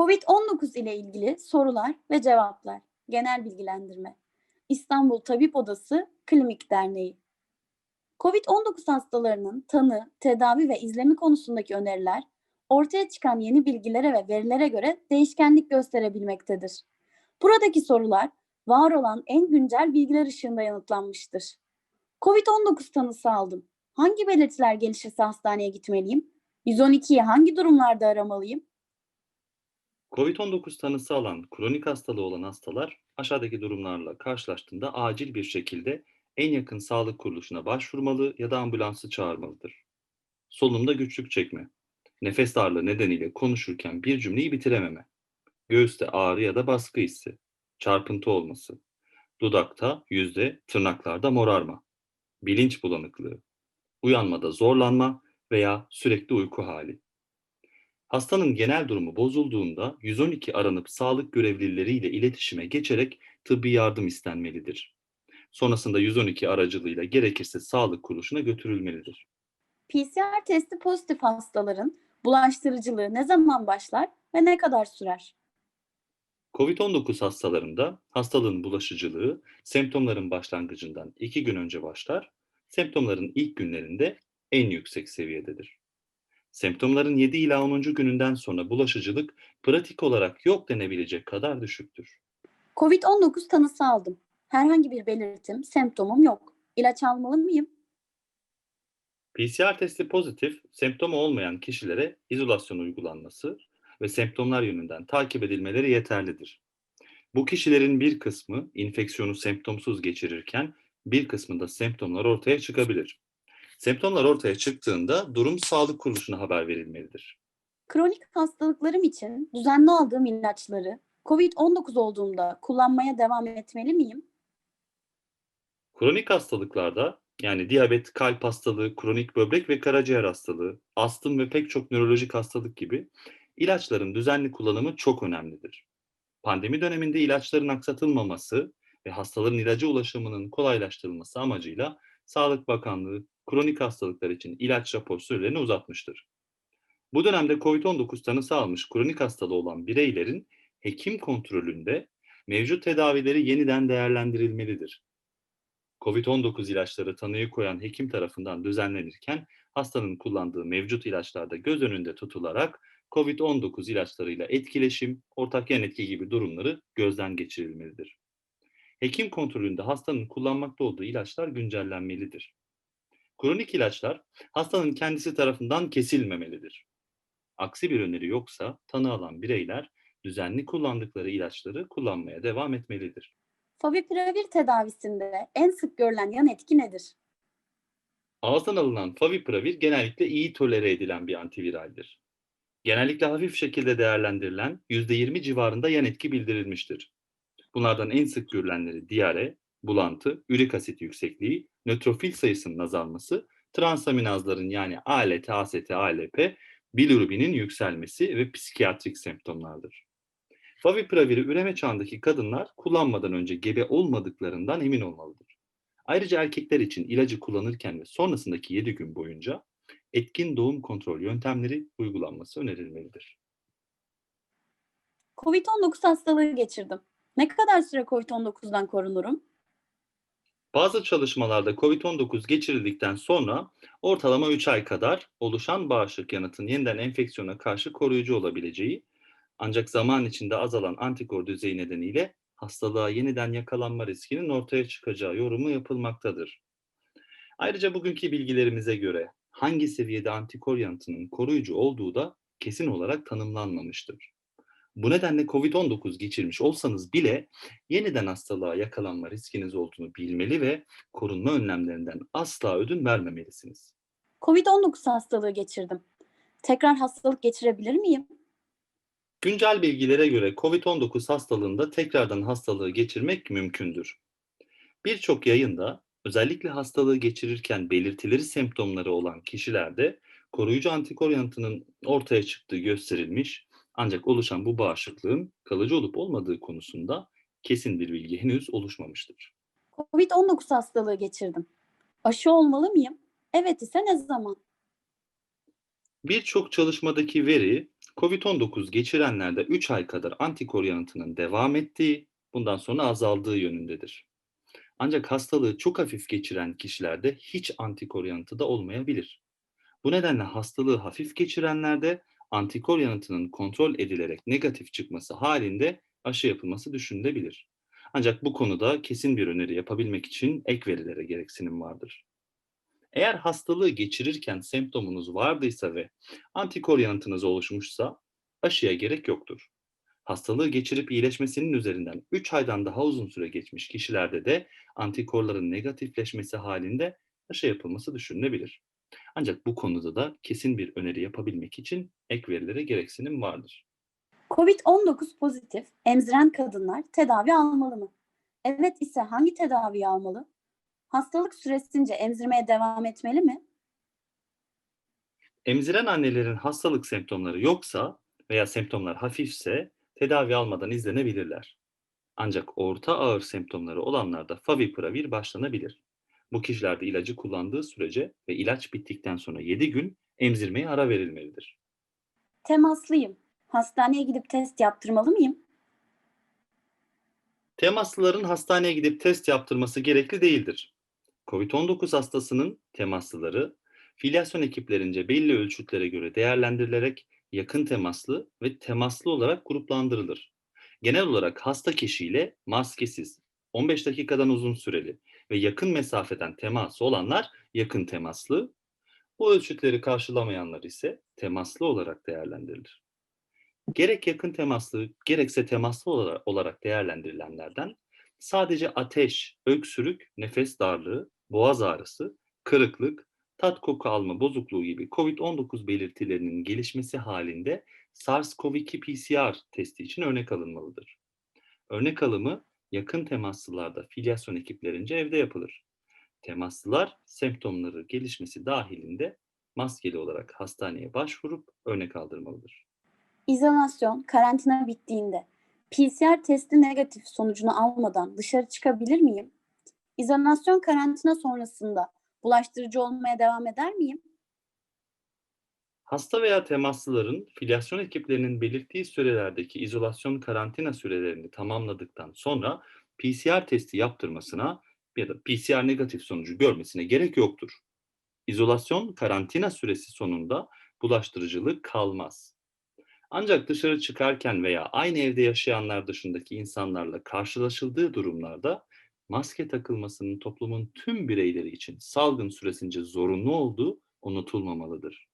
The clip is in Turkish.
COVID-19 ile ilgili sorular ve cevaplar. Genel bilgilendirme. İstanbul Tabip Odası Klinik Derneği. COVID-19 hastalarının tanı, tedavi ve izlemi konusundaki öneriler, ortaya çıkan yeni bilgilere ve verilere göre değişkenlik gösterebilmektedir. Buradaki sorular, var olan en güncel bilgiler ışığında yanıtlanmıştır. COVID-19 tanısı aldım. Hangi belirtiler gelişirse hastaneye gitmeliyim? 112'yi hangi durumlarda aramalıyım? COVID-19 tanısı alan, kronik hastalığı olan hastalar aşağıdaki durumlarla karşılaştığında acil bir şekilde en yakın sağlık kuruluşuna başvurmalı ya da ambulansı çağırmalıdır. Solunumda güçlük çekme, nefes darlığı nedeniyle konuşurken bir cümleyi bitirememe, göğüste ağrı ya da baskı hissi, çarpıntı olması, dudakta, yüzde, tırnaklarda morarma, bilinç bulanıklığı, uyanmada zorlanma veya sürekli uyku hali. Hastanın genel durumu bozulduğunda 112 aranıp sağlık görevlileriyle iletişime geçerek tıbbi yardım istenmelidir. Sonrasında 112 aracılığıyla gerekirse sağlık kuruluşuna götürülmelidir. PCR testi pozitif hastaların bulaştırıcılığı ne zaman başlar ve ne kadar sürer? COVID-19 hastalarında hastalığın bulaşıcılığı semptomların başlangıcından 2 gün önce başlar, semptomların ilk günlerinde en yüksek seviyededir. Semptomların 7 ila 10. gününden sonra bulaşıcılık pratik olarak yok denebilecek kadar düşüktür. COVID-19 tanısı aldım. Herhangi bir belirtim, semptomum yok. İlaç almalı mıyım? PCR testi pozitif, semptomu olmayan kişilere izolasyon uygulanması ve semptomlar yönünden takip edilmeleri yeterlidir. Bu kişilerin bir kısmı infeksiyonu semptomsuz geçirirken bir kısmında semptomlar ortaya çıkabilir. Semptomlar ortaya çıktığında durum sağlık kuruluşuna haber verilmelidir. Kronik hastalıklarım için düzenli aldığım ilaçları COVID-19 olduğunda kullanmaya devam etmeli miyim? Kronik hastalıklarda yani diyabet, kalp hastalığı, kronik böbrek ve karaciğer hastalığı, astım ve pek çok nörolojik hastalık gibi ilaçların düzenli kullanımı çok önemlidir. Pandemi döneminde ilaçların aksatılmaması ve hastaların ilaca ulaşımının kolaylaştırılması amacıyla Sağlık Bakanlığı kronik hastalıklar için ilaç rapor sürelerini uzatmıştır. Bu dönemde COVID-19 tanısı almış kronik hastalığı olan bireylerin hekim kontrolünde mevcut tedavileri yeniden değerlendirilmelidir. COVID-19 ilaçları tanıyı koyan hekim tarafından düzenlenirken hastanın kullandığı mevcut ilaçlarda göz önünde tutularak COVID-19 ilaçlarıyla etkileşim, ortak yan etki gibi durumları gözden geçirilmelidir. Hekim kontrolünde hastanın kullanmakta olduğu ilaçlar güncellenmelidir. Kronik ilaçlar hastanın kendisi tarafından kesilmemelidir. Aksi bir öneri yoksa tanı alan bireyler düzenli kullandıkları ilaçları kullanmaya devam etmelidir. Favipiravir tedavisinde en sık görülen yan etki nedir? Ağızdan alınan favipiravir genellikle iyi tolere edilen bir antiviraldir. Genellikle hafif şekilde değerlendirilen %20 civarında yan etki bildirilmiştir. Bunlardan en sık görülenleri diyare, bulantı, ürik asit yüksekliği, nötrofil sayısının azalması, transaminazların yani ALT, AST, ALP, bilirubinin yükselmesi ve psikiyatrik semptomlardır. Favipiraviri üreme çağındaki kadınlar kullanmadan önce gebe olmadıklarından emin olmalıdır. Ayrıca erkekler için ilacı kullanırken ve sonrasındaki 7 gün boyunca etkin doğum kontrol yöntemleri uygulanması önerilmelidir. COVID-19 hastalığı geçirdim. Ne kadar süre COVID-19'dan korunurum? Bazı çalışmalarda COVID-19 geçirildikten sonra ortalama 3 ay kadar oluşan bağışıklık yanıtın yeniden enfeksiyona karşı koruyucu olabileceği ancak zaman içinde azalan antikor düzeyi nedeniyle hastalığa yeniden yakalanma riskinin ortaya çıkacağı yorumu yapılmaktadır. Ayrıca bugünkü bilgilerimize göre hangi seviyede antikor yanıtının koruyucu olduğu da kesin olarak tanımlanmamıştır. Bu nedenle COVID-19 geçirmiş olsanız bile yeniden hastalığa yakalanma riskiniz olduğunu bilmeli ve korunma önlemlerinden asla ödün vermemelisiniz. COVID-19 hastalığı geçirdim. Tekrar hastalık geçirebilir miyim? Güncel bilgilere göre COVID-19 hastalığında tekrardan hastalığı geçirmek mümkündür. Birçok yayında özellikle hastalığı geçirirken belirtileri semptomları olan kişilerde koruyucu antikor yanıtının ortaya çıktığı gösterilmiş ancak oluşan bu bağışıklığın kalıcı olup olmadığı konusunda kesin bir bilgi henüz oluşmamıştır. COVID-19 hastalığı geçirdim. Aşı olmalı mıyım? Evet ise ne zaman? Birçok çalışmadaki veri COVID-19 geçirenlerde 3 ay kadar antikor yanıtının devam ettiği, bundan sonra azaldığı yönündedir. Ancak hastalığı çok hafif geçiren kişilerde hiç antikor yanıtı da olmayabilir. Bu nedenle hastalığı hafif geçirenlerde antikor yanıtının kontrol edilerek negatif çıkması halinde aşı yapılması düşünülebilir. Ancak bu konuda kesin bir öneri yapabilmek için ek verilere gereksinim vardır. Eğer hastalığı geçirirken semptomunuz vardıysa ve antikor yanıtınız oluşmuşsa aşıya gerek yoktur. Hastalığı geçirip iyileşmesinin üzerinden 3 aydan daha uzun süre geçmiş kişilerde de antikorların negatifleşmesi halinde aşı yapılması düşünülebilir. Ancak bu konuda da kesin bir öneri yapabilmek için ek verilere gereksinim vardır. COVID-19 pozitif emziren kadınlar tedavi almalı mı? Evet ise hangi tedaviyi almalı? Hastalık süresince emzirmeye devam etmeli mi? Emziren annelerin hastalık semptomları yoksa veya semptomlar hafifse tedavi almadan izlenebilirler. Ancak orta ağır semptomları olanlarda favipiravir başlanabilir. Bu kişilerde ilacı kullandığı sürece ve ilaç bittikten sonra 7 gün emzirmeye ara verilmelidir. Temaslıyım. Hastaneye gidip test yaptırmalı mıyım? Temaslıların hastaneye gidip test yaptırması gerekli değildir. COVID-19 hastasının temaslıları filyasyon ekiplerince belli ölçütlere göre değerlendirilerek yakın temaslı ve temaslı olarak gruplandırılır. Genel olarak hasta kişiyle maskesiz, 15 dakikadan uzun süreli ve yakın mesafeden teması olanlar yakın temaslı, bu ölçütleri karşılamayanlar ise temaslı olarak değerlendirilir. Gerek yakın temaslı gerekse temaslı ola- olarak değerlendirilenlerden sadece ateş, öksürük, nefes darlığı, boğaz ağrısı, kırıklık, tat koku alma bozukluğu gibi COVID-19 belirtilerinin gelişmesi halinde SARS-CoV-2 PCR testi için örnek alınmalıdır. Örnek alımı yakın temaslılarda filyasyon ekiplerince evde yapılır. Temaslılar semptomları gelişmesi dahilinde maskeli olarak hastaneye başvurup örnek aldırmalıdır. İzolasyon, karantina bittiğinde PCR testi negatif sonucunu almadan dışarı çıkabilir miyim? İzolasyon karantina sonrasında bulaştırıcı olmaya devam eder miyim? Hasta veya temaslıların filyasyon ekiplerinin belirttiği sürelerdeki izolasyon karantina sürelerini tamamladıktan sonra PCR testi yaptırmasına ya da PCR negatif sonucu görmesine gerek yoktur. İzolasyon karantina süresi sonunda bulaştırıcılık kalmaz. Ancak dışarı çıkarken veya aynı evde yaşayanlar dışındaki insanlarla karşılaşıldığı durumlarda maske takılmasının toplumun tüm bireyleri için salgın süresince zorunlu olduğu unutulmamalıdır.